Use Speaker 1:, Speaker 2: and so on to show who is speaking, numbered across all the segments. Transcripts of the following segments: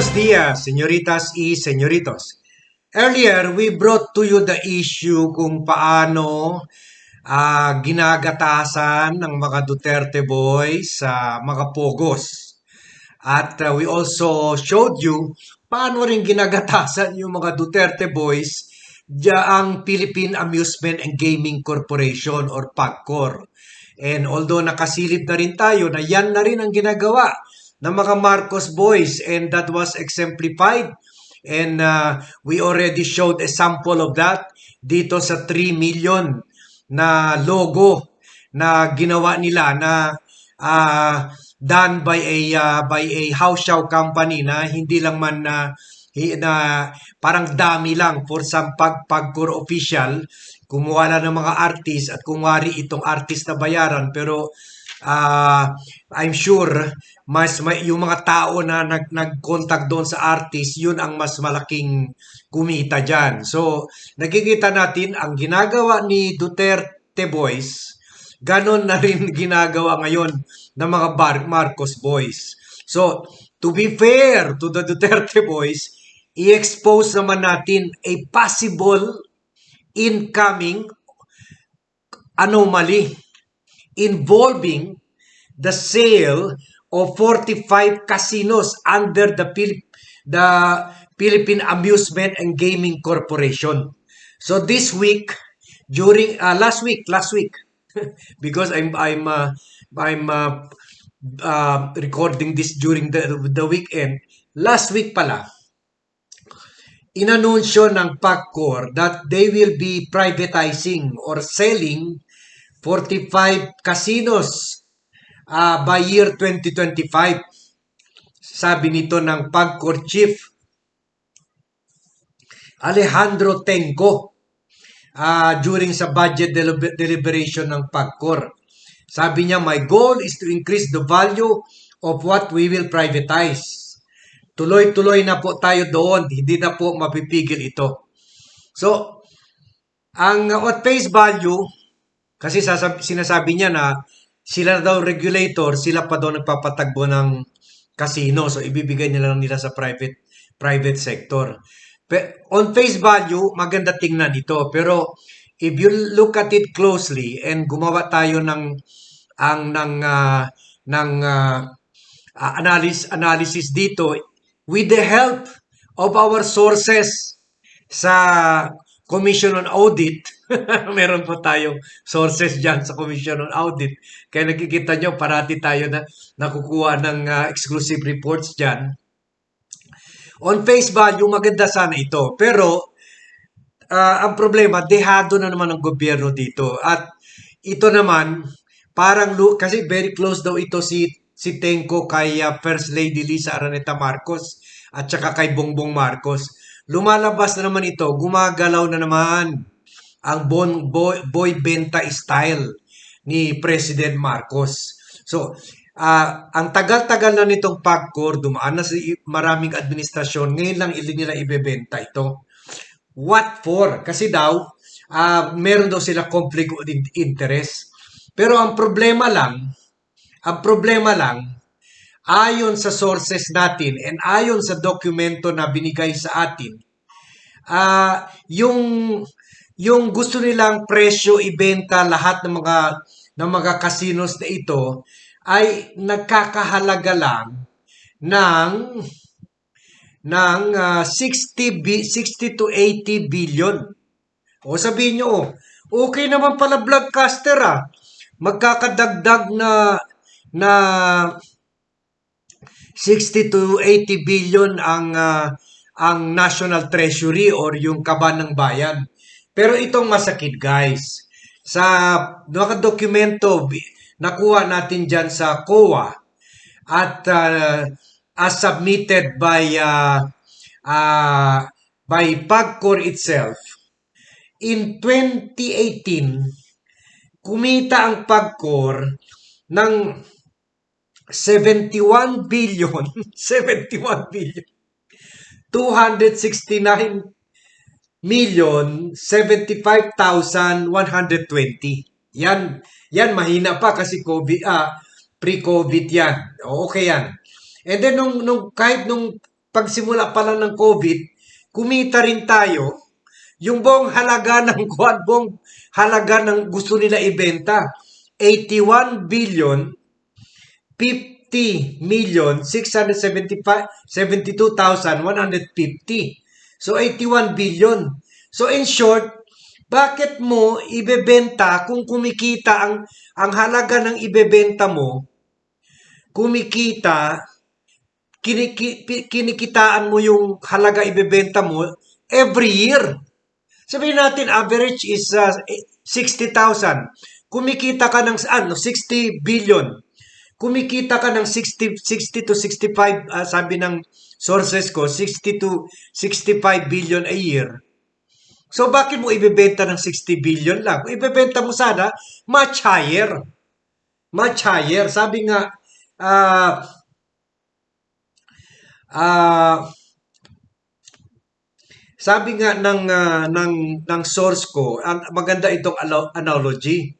Speaker 1: Buenos dias, señoritas y señoritos. Earlier, we brought to you the issue kung paano ah, ginagatasan ng mga Duterte boys sa mga pogos. At ah, we also showed you paano rin ginagatasan yung mga Duterte boys ang Philippine Amusement and Gaming Corporation or PAGCOR. And although nakasilip na rin tayo na yan na rin ang ginagawa ng mga Marcos boys and that was exemplified. And uh, we already showed a sample of that dito sa 3 million na logo na ginawa nila na uh, done by a uh, by a house show company na hindi lang man na na parang dami lang for some pag pagcore official. Kumuha na ng mga artist at kumwari itong artist na bayaran pero uh, I'm sure mas may, yung mga tao na nag, nag-contact doon sa artist, yun ang mas malaking kumita dyan. So, nakikita natin ang ginagawa ni Duterte Boys, ganon na rin ginagawa ngayon ng mga Bar Marcos Boys. So, to be fair to the Duterte Boys, i-expose naman natin a possible incoming anomaly involving the sale of 45 casinos under the Philip the Philippine Amusement and Gaming Corporation. So this week during uh, last week last week because I'm I'm uh, I'm uh, uh, recording this during the the weekend last week pala inanunsyo ng PAGCOR that they will be privatizing or selling 45 casinos uh, by year 2025. Sabi nito ng PAGCOR Chief Alejandro Tenco uh, during sa budget del- deliberation ng PAGCOR. Sabi niya, my goal is to increase the value of what we will privatize. Tuloy-tuloy na po tayo doon. Hindi na po mapipigil ito. So, ang at face value, kasi sasab- sinasabi niya na sila daw regulator, sila pa daw nagpapatagbo ng casino. So, ibibigay nila lang nila sa private private sector. Pe- on face value, maganda tingnan ito. Pero, if you look at it closely and gumawa tayo ng ang ng uh, ng uh, analysis analysis dito with the help of our sources sa Commission on Audit. Meron po tayong sources dyan sa Commission on Audit. Kaya nakikita nyo, parati tayo na nakukuha ng uh, exclusive reports dyan. On face value, maganda sana ito. Pero, uh, ang problema, dehado na naman ang gobyerno dito. At ito naman, parang, kasi very close daw ito si si Tenko kay uh, First Lady Lisa Araneta Marcos at saka kay Bongbong Marcos lumalabas na naman ito, gumagalaw na naman ang bon, boy, boy benta style ni President Marcos. So, uh, ang tagal-tagal na nitong PAGCOR, dumaan na sa maraming administrasyon, ngayon lang ili nila ibebenta ito. What for? Kasi daw, uh, meron daw sila conflict of interest. Pero ang problema lang, ang problema lang, ayon sa sources natin and ayon sa dokumento na binigay sa atin, uh, yung yung gusto nilang presyo ibenta lahat ng mga ng mga casinos na ito ay nagkakahalaga lang ng ng uh, 60 bi 60 to 80 billion. O sabihin nyo, okay naman pala vlogcaster ah. Magkakadagdag na na 60 to 80 billion ang uh, ang National Treasury or yung kaban ng bayan. Pero itong masakit guys, sa mga dokumento nakuha natin dyan sa COA at uh, as submitted by uh, uh, by PAGCOR itself, in 2018, kumita ang PAGCOR ng 71 billion, 71 billion, 269 million, 75,120. Yan, yan mahina pa kasi COVID, ah, pre-COVID yan. Okay yan. And then nung, nung kahit nung pagsimula pa lang ng COVID, kumita rin tayo. Yung buong halaga ng kuwan, buong halaga ng gusto nila ibenta, 81 billion 50 million 672,150. So 81 billion. So in short, bakit mo ibebenta kung kumikita ang ang halaga ng ibebenta mo kumikita kiniki, kinikitaan mo yung halaga ibebenta mo every year. Sabihin natin average is uh, 60,000. Kumikita ka ng ano 60 billion. Kumikita ka ng 60 60 to 65 uh, sabi ng sources ko 60 to 65 billion a year. So bakit mo ibebenta ng 60 billion lang? Ibebenta mo sana much higher. Much higher. Sabi nga ah ah sabi nga ng ah, ng ng source ko, maganda itong alo- analogy.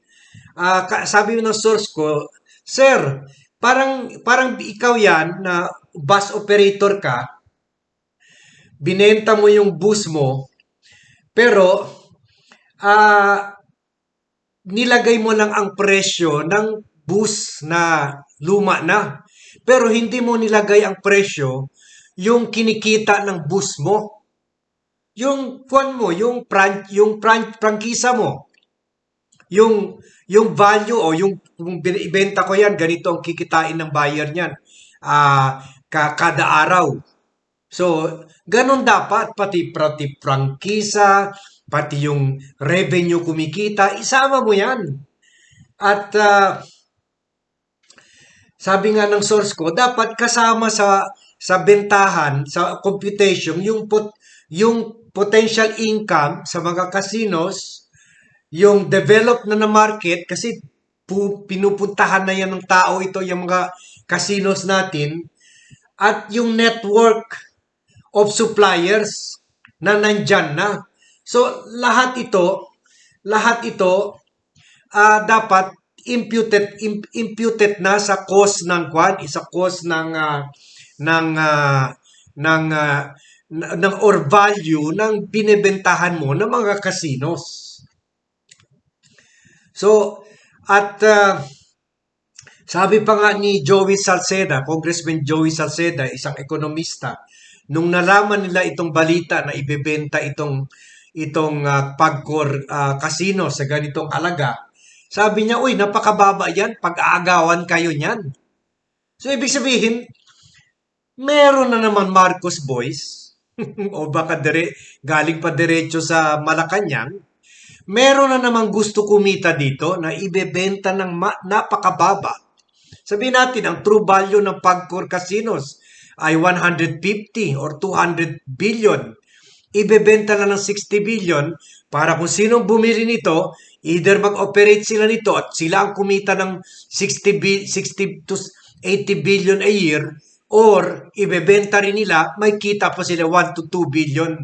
Speaker 1: Ah, ka- sabi ng source ko, Sir, parang parang ikaw 'yan na bus operator ka, binenta mo yung bus mo, pero ah nilagay mo lang ang presyo ng bus na luma na. Pero hindi mo nilagay ang presyo yung kinikita ng bus mo. Yung kwan mo, yung pran, yung pran, prangkisa mo. Yung yung value o yung kung ibenta ko yan, ganito ang kikitain ng buyer niyan. Ah, ka, kada araw. So, ganun dapat pati pati prangkisa, pati yung revenue kumikita, isama mo 'yan. At ah, sabi nga ng source ko, dapat kasama sa sa bentahan, sa computation, yung pot, yung potential income sa mga casinos, yung develop na na market kasi pu, pinupuntahan na yan ng tao ito yung mga casinos natin at yung network of suppliers na nandyan na. So lahat ito, lahat ito ah, dapat imputed im- imputed na sa cost ng kwan, isa cost ng ah, ng ah, ng na- ng or value ng binebentahan mo ng mga casinos. So at ah, sabi pa nga ni Joey Salceda, Congressman Joey Salceda, isang ekonomista, nung nalaman nila itong balita na ibebenta itong itong Pagcor ah, casino sa ganitong alaga, sabi niya, uy, napakababa yan, pag-aagawan kayo niyan. So, ibig sabihin, meron na naman Marcos Boys, o baka dire, galing pa diretso sa Malacanang, meron na naman gusto kumita dito na ibebenta ng napakababa. Sabihin natin, ang true value ng Pagcor Casinos ay 150 or 200 billion. Ibebenta na ng 60 billion para kung sinong bumili nito, either mag-operate sila nito at sila ang kumita ng 60, bi- 60 to 80 billion a year or ibebenta rin nila, may kita pa sila 1 to 2 billion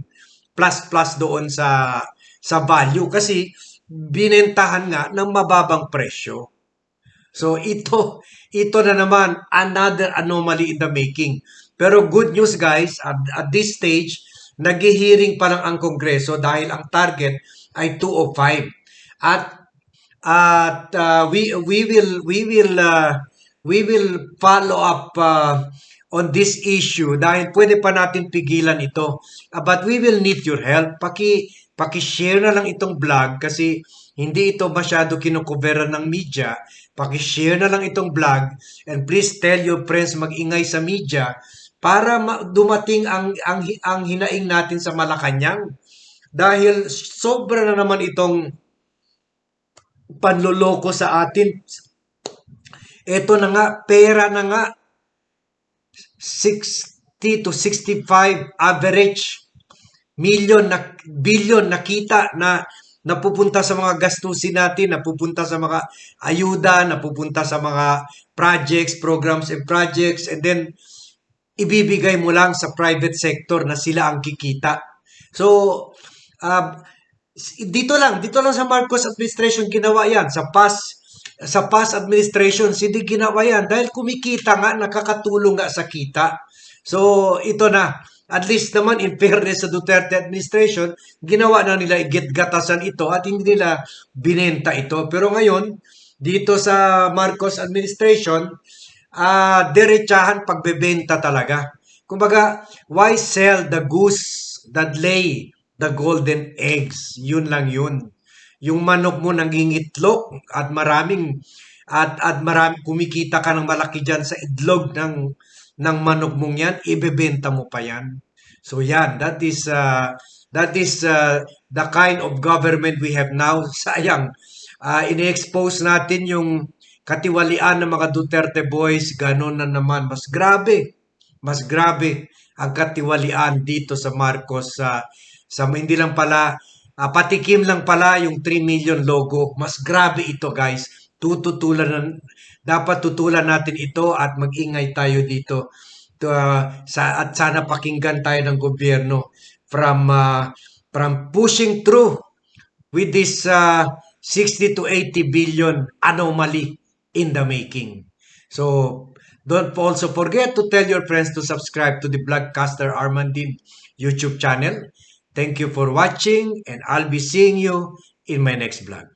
Speaker 1: plus plus doon sa sa value kasi binentahan nga ng mababang presyo. So ito, ito na naman another anomaly in the making. Pero good news guys, at, at this stage, naghihiring pa lang ang Kongreso dahil ang target ay 205. At at uh, we we will we will uh, we will follow up uh, on this issue dahil pwede pa natin pigilan ito. Uh, but we will need your help. Paki paki-share na lang itong vlog kasi hindi ito masyado kinukuberan ng media. Paki-share na lang itong vlog and please tell your friends mag-ingay sa media para ma- dumating ang, ang ang hinaing natin sa Malacanang. Dahil sobra na naman itong panloloko sa atin. Ito na nga, pera na nga, 60 to 65 average million na billion na kita na napupunta sa mga gastusin natin, napupunta sa mga ayuda, napupunta sa mga projects, programs and projects, and then ibibigay mo lang sa private sector na sila ang kikita. So, um, dito lang, dito lang sa Marcos administration ginawa yan. Sa past sa past administration, hindi ginawa yan dahil kumikita nga, nakakatulong nga sa kita. So, ito na. At least naman, in fairness sa Duterte administration, ginawa na nila igit-gatasan ito at hindi nila binenta ito. Pero ngayon, dito sa Marcos administration, ah diretsahan pagbebenta talaga. Kumbaga, why sell the goose that lay the golden eggs? Yun lang yun. Yung manok mo nangingitlog at maraming at at marami kumikita ka ng malaki diyan sa itlog ng ng manok mong yan, ibebenta mo pa yan. So yan, that is uh, that is uh, the kind of government we have now. Sayang, uh, ini-expose natin yung katiwalian ng mga Duterte boys, ganun na naman. Mas grabe, mas grabe ang katiwalian dito sa Marcos sa sa hindi lang pala ah, patikim lang pala yung 3 million logo. Mas grabe ito, guys. Tututulan na- dapat tutulan natin ito at mag-ingay tayo dito. To, ah, sa at sana pakinggan tayo ng gobyerno from ah, from pushing through with this uh, 60 to 80 billion anomaly in the making. So, don't also forget to tell your friends to subscribe to the Blogcaster Armandin YouTube channel. Thank you for watching and I'll be seeing you in my next vlog.